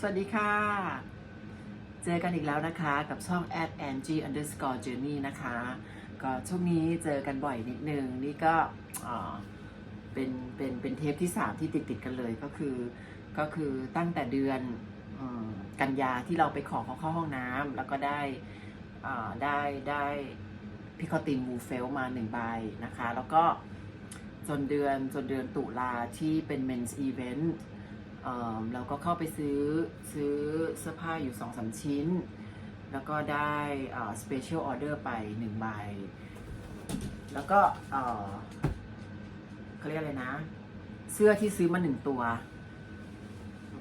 สวัสดีค่ะ เจอกันอีกแล้วนะคะกับช่อง at angie underscore journey นะคะ ก็ช่วงนี้เจอกันบ่อยนิดนึง นี่ก็อ่าเป็นเป็นเป็นเทปที่ 3 ที่ติดติดกันเลยก็คือ ก็คือตั้งแต่เดือนอกันยาที่เราไปขอเขาเข้าห้องน้ำแล้วก็ได้อ่าได้ได้พิคอตินวูเฟลมาหนึ่งใบนะคะ แล้วก็จนเดือนจนเดือนตุลาที่เป็น men's event เราก็เข้าไปซื้อซื้อเสื้อผ้าอยู่สองสามชิ้น แล้วก็ได้อ่า special order ไปหนึ่งใบ แล้วก็เขาเรียกอะไรนะ เสื้อที่ซื้อมาหนึ่งตัว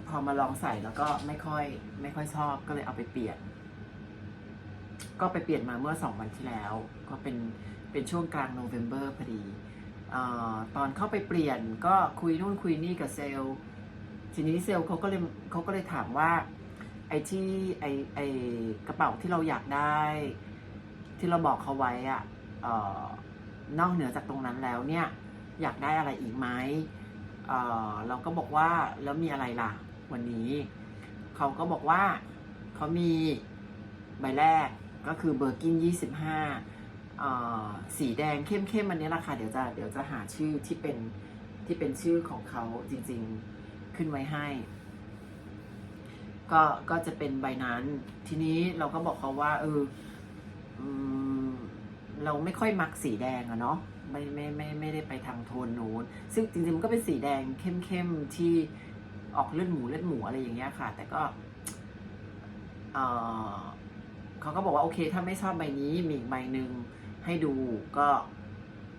พอมาลองใส่แล้วก็ไม่ค่อยไม่ค่อยชอบก็เลยเอาไปเปลี่ยน ก็ไปเปลี่ยนมาเมื่อสองวันที่แล้ว ก็เป็นเป็นช่วงกลางโนเวม ber พอดีอตอนเข้าไปเปลี่ยนก็คุยนู่นคุยนี่กับเซลล์ ทีนี้เซลล์เขาก็เลยเขาก็เลยถามว่า ไอ้ที่ไอ้ไอ้กระเป๋าที่เราอยากได้ ที่เราบอกเขาไว้อะเอ่อนอกเหนือจากตรงนั้นแล้วเนี่ย อยากได้อะไรอีกไหมเออเราก็บอกว่าแล้วมีอะไรล่ะ วันนี้เขาก็บอกว่าเขามีใบแรกก็คือเบอร์กิน25เอ่อสีแดงเข้มๆอันนี้แหละค่ะเดี๋ยวจะเดี๋ยวจะหาชื่อที่เป็นที่เป็นชื่อของเขาจริง ๆ ขึ้นไว้ให้ ก็ก็จะเป็นใบนั้น ทีนี้เราก็บอกเขาว่า เออเราไม่ค่อยมักสีแดงอะเนาะไม่ไม่ไม่ไม่ได้ไปทางโทนนู้นซึ่งจริงๆมันก็เป็นสีแดงเข้มๆที่ออกเลือดหมูเลือดหมูอะไรอย่างเงี้ยค่ะ แต่ก็เออเขาก็บอกว่าโอเค ถ้าไม่ชอบใบนี้มีอีกใบหนึ่งให้ดูก็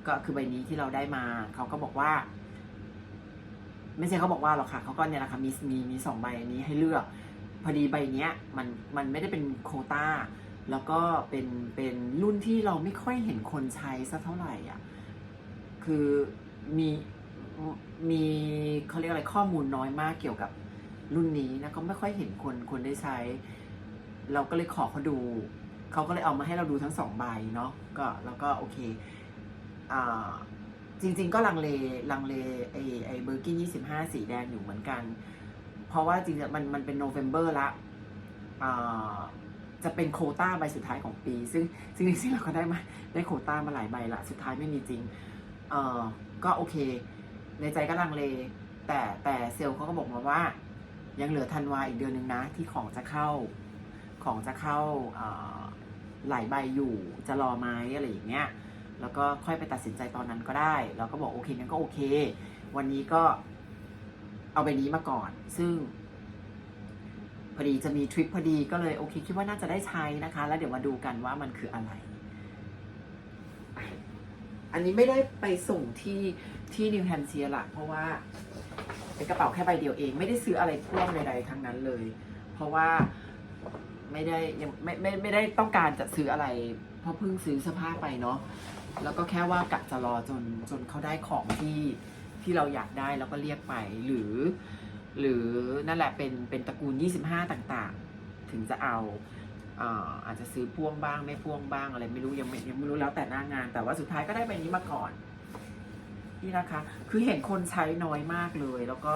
ก็คือใบนี้ที่เราได้มา เขาก็บอกว่า ไม่ใช่เขาบอกว่าหรอกค่ะเขาก็เนี่ยแหละค่ะมีมีมีสองใบนี้ให้เลือก พอดีใบเนี้ยมันมันไม่ได้เป็นโคตาแล้วก็เป็นเป็นรุ่นที่เราไม่ค่อยเห็นคนใช้สักเท่าไหร่อะคือมีมีเขาเรียกอะไรข้อมูลน้อยมากเกี่ยวกับรุ่นนี้นะก็ไม่ค่อยเห็นคนคนได้ใช้ เราก็เลยขอเขาดู เขาก็เลยเอามาให้เราดูทั้งสองใบเนาะก็แล้วก็โอเคอ่า จริง ๆ ก็ลังเลลังเลไอไอเบอร์กินยี่สิบห้าสีแดงอยู่เหมือนกัน เพราะว่าจริงๆมันมันเป็นโนเวม ber ละจะเป็นโคต้าใบสุดท้ายของปี ซึ่งซึ่งจริงๆเราก็ได้มาได้โคต้ามาหลายใบละสุดท้ายไม่มีจริงเออก็โอเค ในใจก็ลังเล แต่แต่เซลล์เขาก็บอกมาว่า ยังเหลือธันวาอีกเดือนนึงนะ ที่ของจะเข้าของจะเข้าหลายใบอยู่จะรอไหมอะไรอย่างเงี้ย แล้วก็ค่อยไปตัดสินใจตอนนั้นก็ได้ เราก็บอกโอเคงั้นก็โอเค วันนี้ก็เอาใบนี้มาก่อน ซึ่งพอดีจะมีทริปพอดีก็เลยโอเคคิดว่าน่าจะได้ใช้นะคะ แล้วเดี๋ยวมาดูกันว่ามันคืออะไร อันนี้ไม่ได้ไปส่งที่ที่นิวแฮมเชียร์ละเพราะว่าเป็นกระเป๋าแค่ใบเดียวเอง ไม่ได้ซื้ออะไรพ่วงใดๆทั้งนั้นเลย เพราะว่าไม่ได้ยังไม่ไม่ไม่ได้ต้องการจะซื้ออะไร เพราะเพิ่งซื้อเสื้อผ้าไปเนาะ แล้วก็แค่ว่ากะจะรอจนจนเขาได้ของที่ที่เราอยากได้แล้วก็เรียกไปหรือ หรือนั่นแหละเป็นเป็นตระกูล 25 ต่างๆ ถึงจะเอาอาอาจจะซื้อพ่วงบ้างไม่พ่วงบ้างอะไรไม่รู้ยังไม่ยังไม่รู้แล้วแต่หน้างาน แต่ว่าสุดท้ายก็ได้ใบนี้มาก่อนนี่นะคะ คือเห็นคนใช้น้อยมากเลย แล้วก็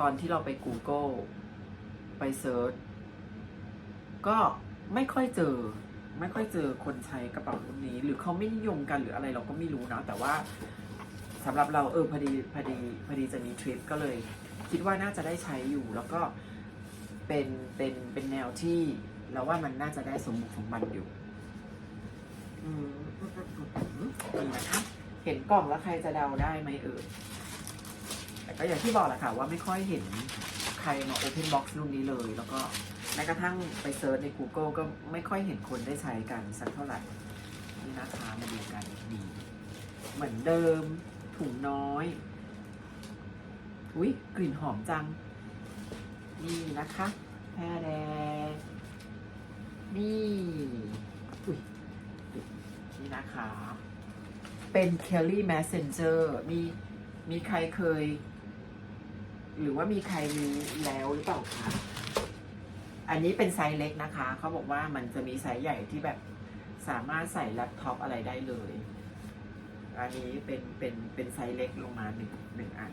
ตอนที่เราไป Google ไปเซิร์ชก็ไม่ค่อยเจอ ไม่ค่อยเจอคนใช้กระเป๋ารุ่นนี้ หรือเขาไม่นิยมกันหรืออะไรเราก็ไม่รู้นะแต่ว่าสำหรับเราเออพอดีพอดีพอดีจะมีทริปก็เลย คิดว่าน่าจะได้ใช้อยู่แล้วก็เป็นเป็นเป็นแนวที่เราว่ามันน่าจะได้สมบุกสมบันอยู่อืมดีนะคะเห็นกล่องแล้วใครจะเดาได้ไหมเออแต่ก็อย่างที่บอกแหละค่ะว่าไม่ค่อยเห็นใครมา Open Box รุ่นนี้เลย แล้วก็ แม้กระทั่งไปเซิร์ชใน Google ก็ไม่ค่อยเห็นคนได้ใช้กันสักเท่าไหร่ นี่นะคะมาดูกันดี เหมือนเดิมถุงน้อย อุ้ยกลิ่นหอมจัง นี่นะคะแพรแดงนี่อุ้ยนี่นะคะ เป็น Kelly Messenger มีมีใครเคย หรือว่ามีใครมีแล้วหรือเปล่าคะ อันนี้เป็นไซส์เล็กนะคะ เขาบอกว่ามันจะมีไซส์ใหญ่ที่แบบสามารถใส่แล็ปท็อปอะไรได้เลย อันนี้เป็นเป็นเป็นไซส์เล็กลงมาหนึ่งหนึ่งอัน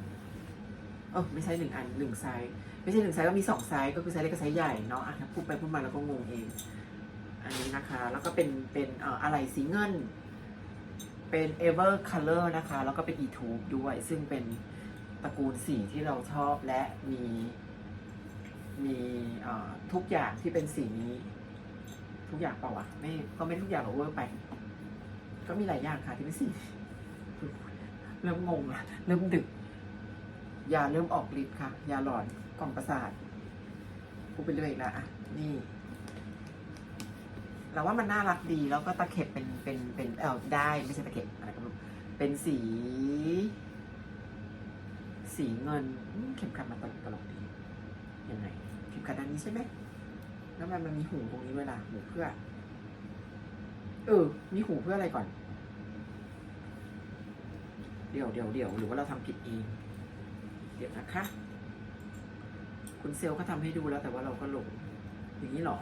เออไม่ใช่หนึ่งอันหนึ่งไซส์ไม่ใช่หนึ่งไซส์ก็มีสองไซส์ก็คือไซส์เล็กกับไซส์ใหญ่เนาะอะพูดไปพูดมาแล้วก็งงเอง อันนี้นะคะ แล้วก็เป็นเป็นเอ่ออะไรสีเงิน เป็น ever color นะคะ แล้วก็เป็น e tube ด้วย ซึ่งเป็นตระกูลสีที่เราชอบและมี มีทุกอย่างที่เป็นสีนี้ ทุกอย่างเปล่าวะไม่ก็ไม่ทุกอย่างหรอกเวอร์ไป ก็มีหลายอย่างค่ะที่เป็นสีเริ่มงงละเริ่มดึกยาเริ่มออกฤทธิ์ค่ะ ยาหลอนกล่อมประสาทพูดไปเรื่อยละอะนี่เราว่ามันน่ารักดีแล้วก็ตะเข็บเป็นเป็นเป็นเออได้ไม่ใช่ตะเข็บอะไรก็รู้เป็นสี สีเงินเข็มขัดมาตลกตลกดียังไง ข็มขัดนี้ใช่ไหมแล้วมันมันมีหูตรงนี้เวลาหูเพื่อ เออ มีหูเพื่ออะไรก่อน เดี๋ยวเดี๋ยวเดี๋ยวหรือว่าเราทำผิดเอง เดี๋ยวนะคะ คุณเซลล์เขาทำให้ดูแล้วแต่ว่าเราก็หลงอย่างนี้เหรอ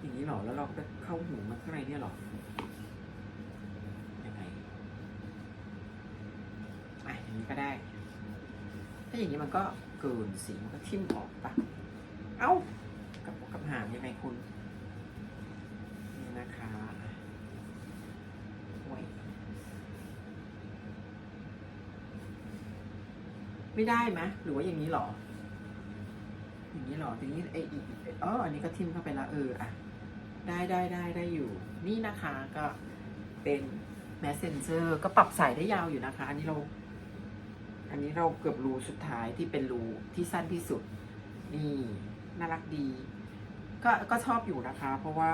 อย่างนี้เหรอ แล้วเราก็เข้าหูมาข้างในเนี่ยเหรอยังไงอะอย่างนี้ก็ได้ ถ้าอย่างนี้มันก็เกินสีมันก็ทิ่มออกปะเอ้า กับกับหางยังไงคุณ นี่นะคะโอ้ยไม่ได้ไหมหรือว่าอย่างนี้หรอ อย่างนี้หรอทีนี้ไออีกอ๋ออันนี้ก็ทิ่มเข้าไปล้วเอออะได้ได้ได้ได้อยู่ นี่นะคะก็เป็น messenger ก็ปรับสายได้ยาวอยู่นะคะ อันนี้เรา อันนี้เราเกือบรูสุดท้ายที่เป็นรูที่สั้นที่สุด นี่ น่ารักดี ก็ก็ชอบอยู่นะคะ เพราะว่า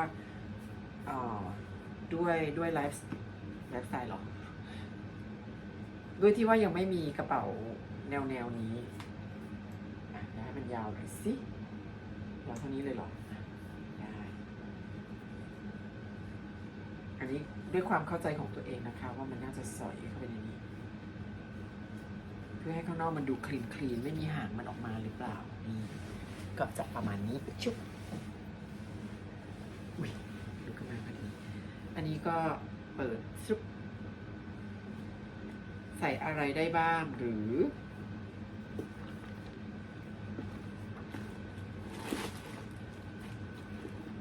ด้วยด้วยไลฟ์ไลฟ์สไตล์หรอ ด้วยที่ว่ายังไม่มีกระเป๋าแนวแนวนี้อะได้มันยาวหน่อยสิยาวเท่านี้เลยเหรออันนี้ด้วยความเข้าใจของตัวเองนะคะ ว่ามันน่าจะสอยเข้าไปในนี้ เพื่อให้ข้างนอกมันดูคลีนคลีนไม่มีหางมันออกมาหรือเปล่านี่ก็จะประมาณนี้ชุบอุ้ยดูขึ้นมาพอดีอันนี้ก็เปิดชุบใส่อะไรได้บ้างหรือ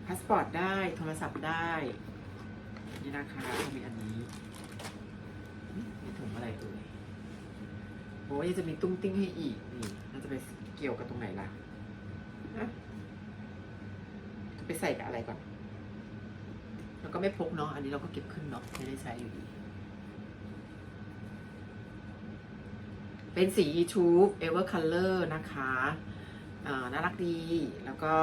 พาสปอร์ตได้ โทรศัพท์ได้ นี่นะคะก็มีอันนี้อืมมีถุงอะไรเอ่ย โอ้ยจะมีตุ้งติ้งให้อีก นี่น่าจะไปเกี่ยวกับตรงไหนล่ะอะจะไปใส่กับอะไรก่อน แล้วก็ไม่พกเนาะ อันนี้เราก็เก็บขึ้นเนาะไม่ได้ใช้อยู่ดี เป็นสี YouTube Ever Color นะคะน่ารักดี แล้วก็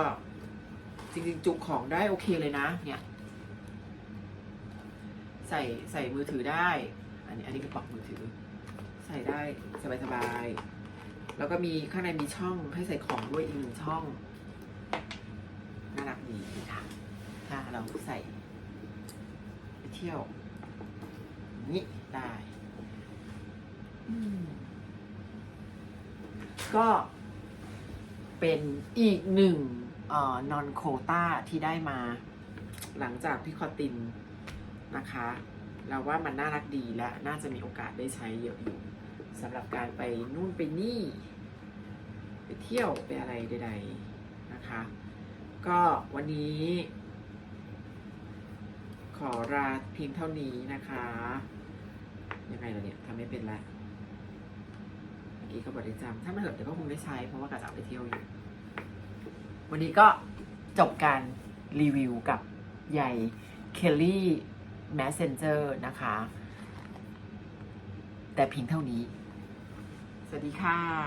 จริงๆ จุกของได้โอเคเลยนะ เนี่ย ใส่ใส่มือถือได้ อันนี้อันนี้กระเป๋ามือถือ ใส่ได้สบายๆ แล้วก็มีข้างในมีช่องให้ใส่ของด้วยอีกหนึ่งช่อง น่ารักดีค่ะ ถ้าเราใส่ไปเที่ยวนี้ได้ก็เป็นอีกหนึ่งนอนโคต้าที่ได้มา หลังจากพี่คอตินนะคะ เราว่ามันน่ารักดีและน่าจะมีโอกาสได้ใช้เยอะอยู่สำหรับการไปนู่นไปนี่ ไปเที่ยวไปอะไรใด ๆนะคะ ก็วันนี้ ขอลาเพียงเท่านี้นะคะยังไงล่ะเนี่ยทำไม่เป็นแล้วเมื่อกี้ก็บอกได้จำถ้าไม่เหอเดี๋ยวก็คงได้ใช้ เพราะว่ากะจะเอาไปเที่ยวอยู่ วันนี้ก็จบการรีวิวกับใหญ่เคลลี่ แมสเซนเจอร์นะคะ แต่เพียงเท่านี้ สวัสดีค่ะ